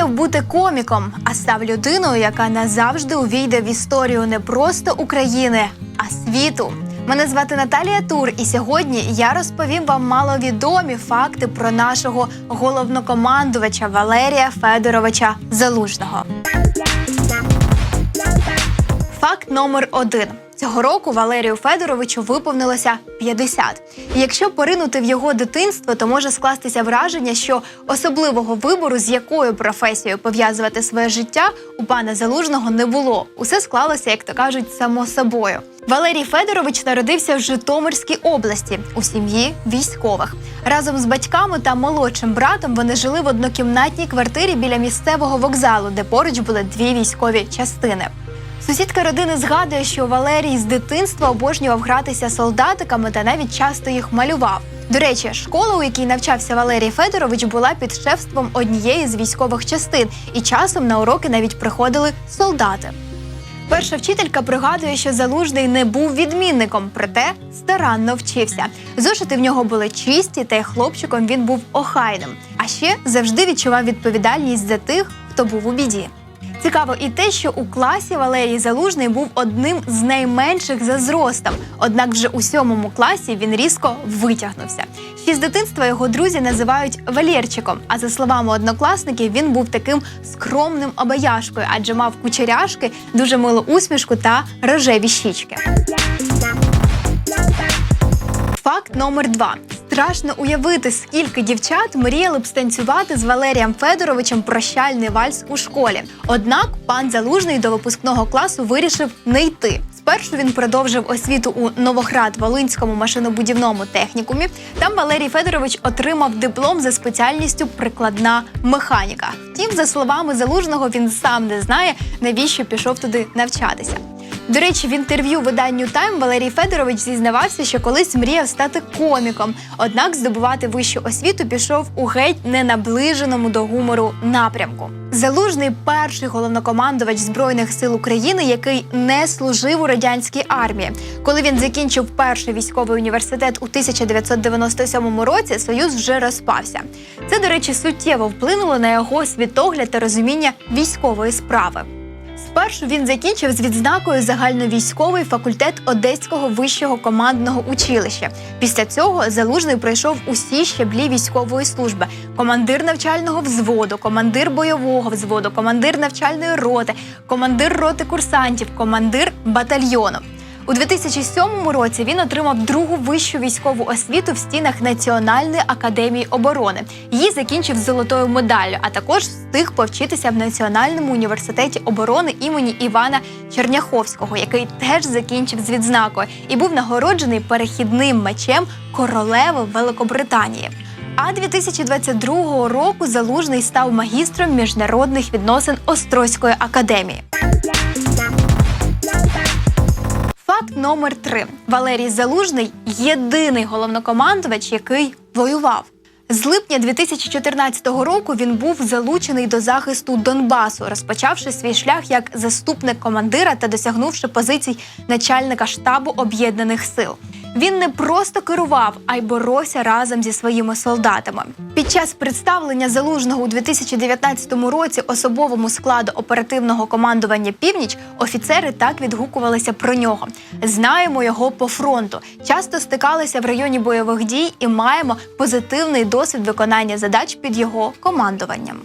мріяв бути коміком, а став людиною, яка назавжди увійде в історію не просто України, а світу. Мене звати Наталія Тур, і сьогодні я розповім вам маловідомі факти про нашого головнокомандувача Валерія Федоровича Залужного. Факт номер один. Цього року Валерію Федоровичу виповнилося 50. І якщо поринути в його дитинство, то може скластися враження, що особливого вибору, з якою професією пов'язувати своє життя, у пана Залужного не було. Усе склалося, як то кажуть, само собою. Валерій Федорович народився в Житомирській області у сім'ї військових. Разом з батьками та молодшим братом вони жили в однокімнатній квартирі біля місцевого вокзалу, де поруч були дві військові частини. Сусідка родини згадує, що Валерій з дитинства обожнював гратися солдатиками та навіть часто їх малював. До речі, школа, у якій навчався Валерій Федорович, була під шефством однієї з військових частин, і часом на уроки навіть приходили солдати. Перша вчителька пригадує, що залужний не був відмінником, проте старанно вчився. Зошити в нього були чисті, та й хлопчиком він був охайним. А ще завжди відчував відповідальність за тих, хто був у біді. Цікаво і те, що у класі Валерій Залужний був одним з найменших за зростом. Однак вже у сьомому класі він різко витягнувся. Ще з дитинства його друзі називають Валєрчиком. А за словами однокласників, він був таким скромним обаяшкою, адже мав кучеряшки, дуже милу усмішку та рожеві щічки. Факт номер два. Страшно уявити, скільки дівчат мріяли б станцювати з Валерієм Федоровичем прощальний вальс у школі. Однак пан Залужний до випускного класу вирішив не йти. Спершу він продовжив освіту у Новоград-Волинському машинобудівному технікумі. Там Валерій Федорович отримав диплом за спеціальністю прикладна механіка. Втім, за словами Залужного, він сам не знає, навіщо пішов туди навчатися. До речі, в інтерв'ю виданню Тайм Валерій Федорович зізнавався, що колись мріяв стати коміком. Однак здобувати вищу освіту пішов у геть не наближеному до гумору напрямку. Залужний перший головнокомандувач збройних сил України, який не служив у радянській армії. Коли він закінчив перший військовий університет у 1997 році, союз вже розпався. Це, до речі, суттєво вплинуло на його світогляд та розуміння військової справи. Спершу він закінчив з відзнакою загальновійськовий факультет Одеського вищого командного училища. Після цього залужний пройшов усі щаблі військової служби: командир навчального взводу, командир бойового взводу, командир навчальної роти, командир роти курсантів, командир батальйону. У 2007 році він отримав другу вищу військову освіту в стінах Національної академії оборони. Її закінчив з золотою медаллю, а також встиг повчитися в Національному університеті оборони імені Івана Черняховського, який теж закінчив з відзнакою і був нагороджений перехідним мечем королеви Великобританії. А 2022 року залужний став магістром міжнародних відносин Острозької академії. Факт номер три: Валерій Залужний єдиний головнокомандувач, який воював. З липня 2014 року він був залучений до захисту Донбасу, розпочавши свій шлях як заступник командира та досягнувши позицій начальника штабу об'єднаних сил. Він не просто керував, а й боровся разом зі своїми солдатами. Під час представлення залужного у 2019 році особовому складу оперативного командування Північ офіцери так відгукувалися про нього. Знаємо його по фронту. Часто стикалися в районі бойових дій і маємо позитивний досвід виконання задач під його командуванням.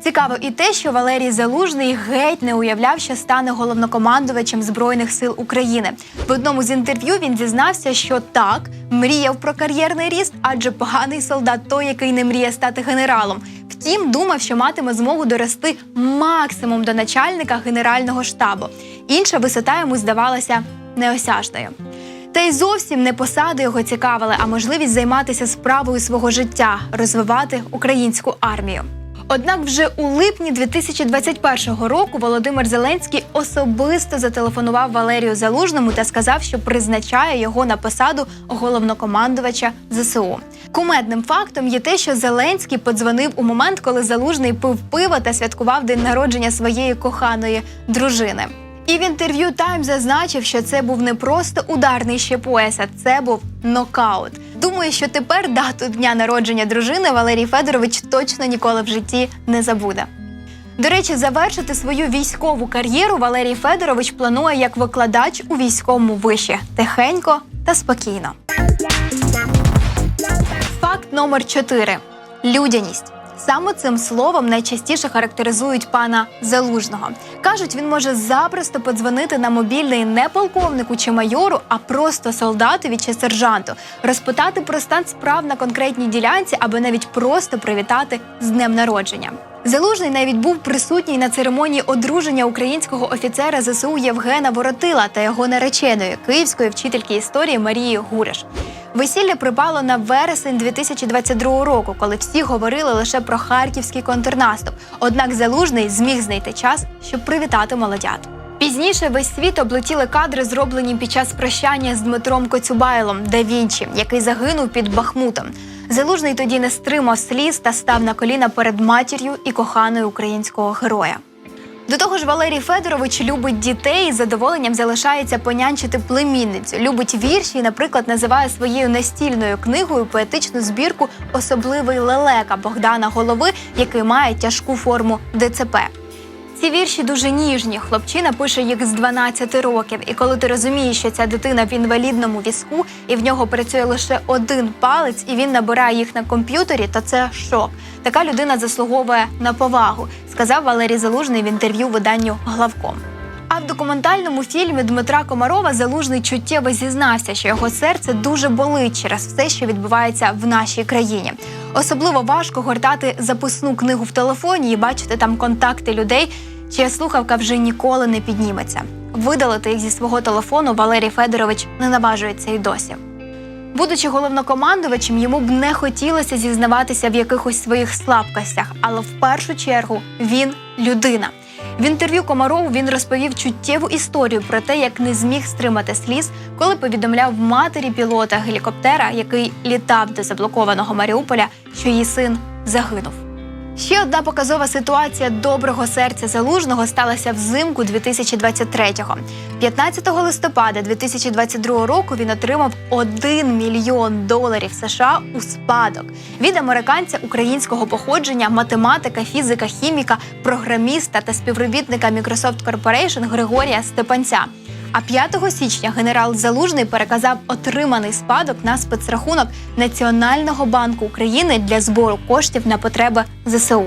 Цікаво і те, що Валерій Залужний геть не уявляв, що стане головнокомандувачем Збройних сил України. В одному з інтерв'ю він зізнався, що так мріяв про кар'єрний ріст, адже поганий солдат той, який не мріє стати генералом. Втім, думав, що матиме змогу дорости максимум до начальника генерального штабу. Інша висота йому здавалася неосяжною. Та й зовсім не посади його цікавили, а можливість займатися справою свого життя, розвивати українську армію. Однак вже у липні 2021 року Володимир Зеленський особисто зателефонував Валерію Залужному та сказав, що призначає його на посаду головнокомандувача ЗСУ. Кумедним фактом є те, що Зеленський подзвонив у момент, коли Залужний пив пиво та святкував день народження своєї коханої дружини. І в інтерв'ю Тайм зазначив, що це був не просто ударний ще пояс, це був нокаут. Думаю, що тепер дату дня народження дружини Валерій Федорович точно ніколи в житті не забуде. До речі, завершити свою військову кар'єру Валерій Федорович планує як викладач у військовому виші тихенько та спокійно. Факт номер 4. людяність. Саме цим словом найчастіше характеризують пана Залужного. Кажуть, він може запросто подзвонити на мобільний не полковнику чи майору, а просто солдатові чи сержанту, розпитати про стан справ на конкретній ділянці або навіть просто привітати з днем народження. Залужний навіть був присутній на церемонії одруження українського офіцера ЗСУ Євгена Воротила та його нареченої київської вчительки історії Марії Гуриш. Весілля припало на вересень 2022 року, коли всі говорили лише про харківський контрнаступ. Однак залужний зміг знайти час, щоб привітати молодят. Пізніше весь світ облетіли кадри, зроблені під час прощання з Дмитром Коцюбайлом да Вінчі, який загинув під Бахмутом. Залужний тоді не стримав сліз та став на коліна перед матір'ю і коханою українського героя. До того ж, Валерій Федорович любить дітей і задоволенням залишається понянчити племінницю. Любить вірші і, наприклад, називає своєю настільною книгою поетичну збірку Особливий лелека Богдана Голови, який має тяжку форму ДЦП. Ці вірші дуже ніжні. Хлопчина пише їх з 12 років. І коли ти розумієш, що ця дитина в інвалідному візку і в нього працює лише один палець, і він набирає їх на комп'ютері, то це шок. Така людина заслуговує на повагу, сказав Валерій Залужний в інтерв'ю виданню Главком. А в документальному фільмі Дмитра Комарова залужний чуттєво зізнався, що його серце дуже болить через все, що відбувається в нашій країні. Особливо важко гортати записну книгу в телефоні і бачити там контакти людей, чия слухавка вже ніколи не підніметься. Видалити їх зі свого телефону Валерій Федорович не наважується й досі. Будучи головнокомандувачем, йому б не хотілося зізнаватися в якихось своїх слабкостях, але в першу чергу він людина. В інтерв'ю Комарову він розповів чуттєву історію про те, як не зміг стримати сліз, коли повідомляв матері пілота гелікоптера, який літав до заблокованого Маріуполя, що її син загинув. Ще одна показова ситуація доброго серця залужного сталася взимку 2023-го. 15 листопада 2022 року він отримав 1 мільйон доларів США у спадок від американця українського походження, математика, фізика, хіміка, програміста та співробітника Microsoft Corporation Григорія Степанця. А 5 січня генерал Залужний переказав отриманий спадок на спецрахунок Національного банку України для збору коштів на потреби ЗСУ.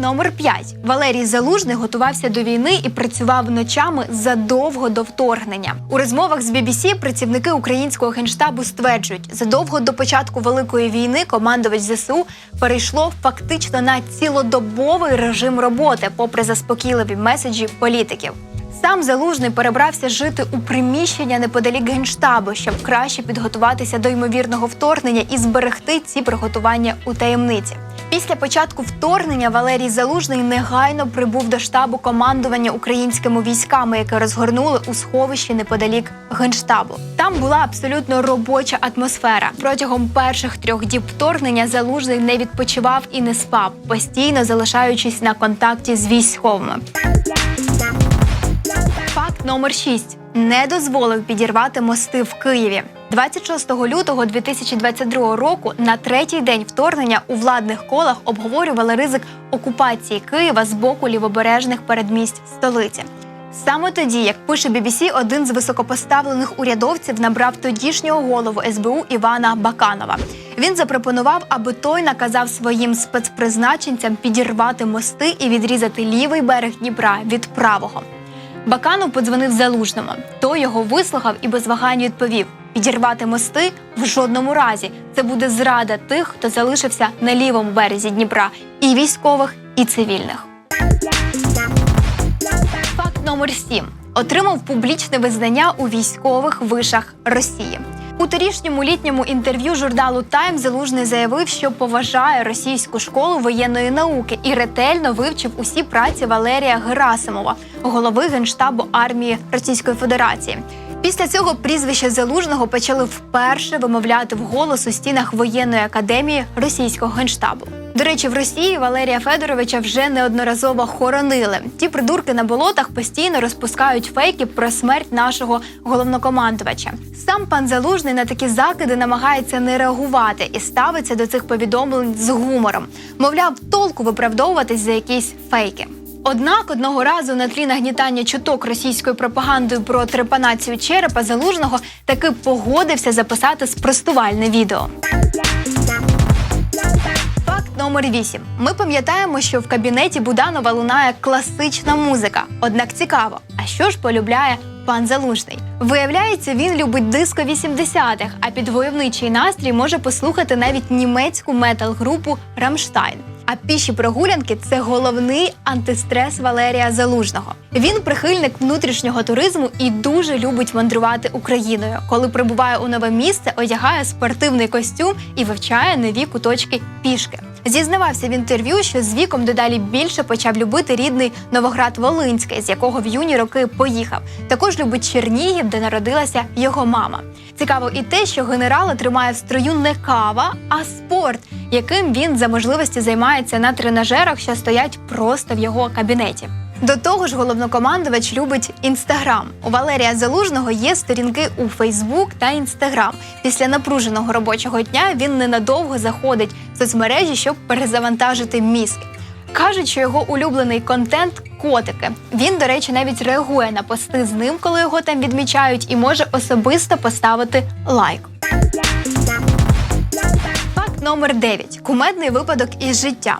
Номер 5. Валерій Залужний готувався до війни і працював ночами задовго до вторгнення. У розмовах з BBC працівники українського генштабу стверджують, задовго до початку великої війни командувач ЗСУ перейшло фактично на цілодобовий режим роботи, попри заспокійливі меседжі політиків. Сам залужний перебрався жити у приміщення неподалік генштабу, щоб краще підготуватися до ймовірного вторгнення і зберегти ці приготування у таємниці. Після початку вторгнення Валерій Залужний негайно прибув до штабу командування українськими військами, яке розгорнули у сховищі неподалік генштабу. Там була абсолютно робоча атмосфера. Протягом перших трьох діб вторгнення залужний не відпочивав і не спав, постійно залишаючись на контакті з військовими. Номер 6. не дозволив підірвати мости в Києві. 26 лютого 2022 року на третій день вторгнення у владних колах обговорювали ризик окупації Києва з боку лівобережних передмість столиці. Саме тоді, як пише BBC, один з високопоставлених урядовців набрав тодішнього голову СБУ Івана Баканова. Він запропонував, аби той наказав своїм спецпризначенцям підірвати мости і відрізати лівий берег Дніпра від правого. Баканов подзвонив залужному. Той його вислухав і без вагань відповів: підірвати мости в жодному разі. Це буде зрада тих, хто залишився на лівому березі Дніпра, і військових, і цивільних. Факт номер 7. отримав публічне визнання у військових вишах Росії. У торішньому літньому інтерв'ю журналу Тайм Залужний заявив, що поважає російську школу воєнної науки і ретельно вивчив усі праці Валерія Герасимова, голови генштабу армії Російської Федерації. Після цього прізвище залужного почали вперше вимовляти вголос у стінах воєнної академії російського генштабу. До речі, в Росії Валерія Федоровича вже неодноразово хоронили. Ті придурки на болотах постійно розпускають фейки про смерть нашого головнокомандувача. Сам пан Залужний на такі закиди намагається не реагувати і ставиться до цих повідомлень з гумором. Мовляв, толку виправдовуватись за якісь фейки. Однак одного разу на тлі нагнітання чуток російською пропагандою про трепанацію черепа залужного таки погодився записати спростувальне відео. Номер 8. Ми пам'ятаємо, що в кабінеті Буданова лунає класична музика. Однак цікаво, а що ж полюбляє пан Залужний? Виявляється, він любить диско 80-х, а під войовничий настрій може послухати навіть німецьку метал-групу Рамштайн. А піші прогулянки це головний антистрес Валерія Залужного. Він прихильник внутрішнього туризму і дуже любить мандрувати Україною. Коли прибуває у нове місце, одягає спортивний костюм і вивчає нові куточки пішки. Зізнавався в інтерв'ю, що з віком дедалі більше почав любити рідний Новоград Волинський, з якого в юні роки поїхав. Також любить Чернігів, де народилася його мама. Цікаво і те, що генерала тримає в строю не кава, а спорт, яким він за можливості займається на тренажерах, що стоять просто в його кабінеті. До того ж, головнокомандувач любить інстаграм. У Валерія Залужного є сторінки у Фейсбук та Інстаграм. Після напруженого робочого дня він ненадовго заходить в соцмережі, щоб перезавантажити мізки. Кажуть, що його улюблений контент котики. Він, до речі, навіть реагує на пости з ним, коли його там відмічають, і може особисто поставити лайк. Факт номер 9. Кумедний випадок із життя.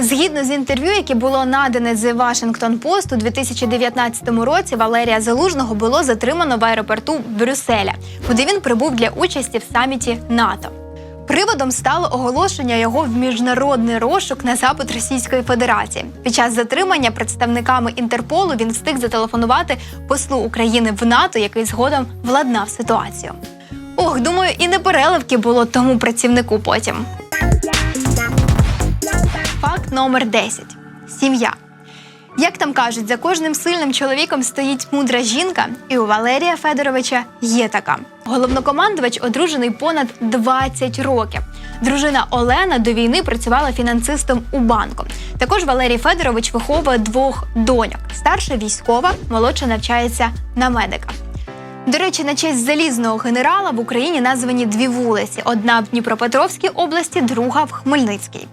Згідно з інтерв'ю, яке було надане з Washington Post, у 2019 році Валерія Залужного було затримано в аеропорту Брюсселя, куди він прибув для участі в саміті НАТО. Приводом стало оголошення його в міжнародний розшук на запит Російської Федерації. Під час затримання представниками Інтерполу він встиг зателефонувати послу України в НАТО, який згодом владнав ситуацію. Ох, думаю, і не переливки було тому працівнику потім. Номер 10. Сім'я. Як там кажуть, за кожним сильним чоловіком стоїть мудра жінка, і у Валерія Федоровича є така. Головнокомандувач одружений понад 20 років. Дружина Олена до війни працювала фінансистом у банку. Також Валерій Федорович виховує двох доньок. Старша військова, молодша навчається на медика. До речі, на честь залізного генерала в Україні названі дві вулиці: одна в Дніпропетровській області, друга в Хмельницькій.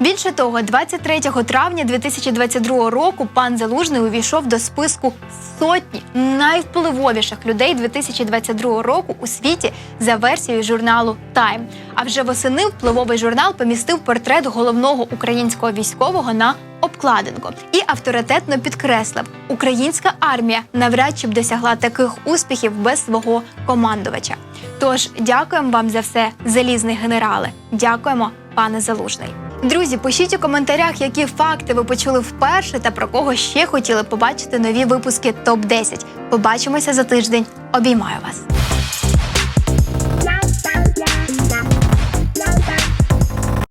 Більше того, 23 травня 2022 року пан Залужний увійшов до списку сотні найвпливовіших людей 2022 року у світі за версією журналу Time. А вже восени впливовий журнал помістив портрет головного українського військового на обкладинку і авторитетно підкреслив, українська армія навряд чи б досягла таких успіхів без свого командувача. Тож дякуємо вам за все, залізний генерале. Дякуємо, пане Залужний. Друзі, пишіть у коментарях, які факти ви почули вперше та про кого ще хотіли побачити нові випуски ТОП 10 Побачимося за тиждень. Обіймаю вас.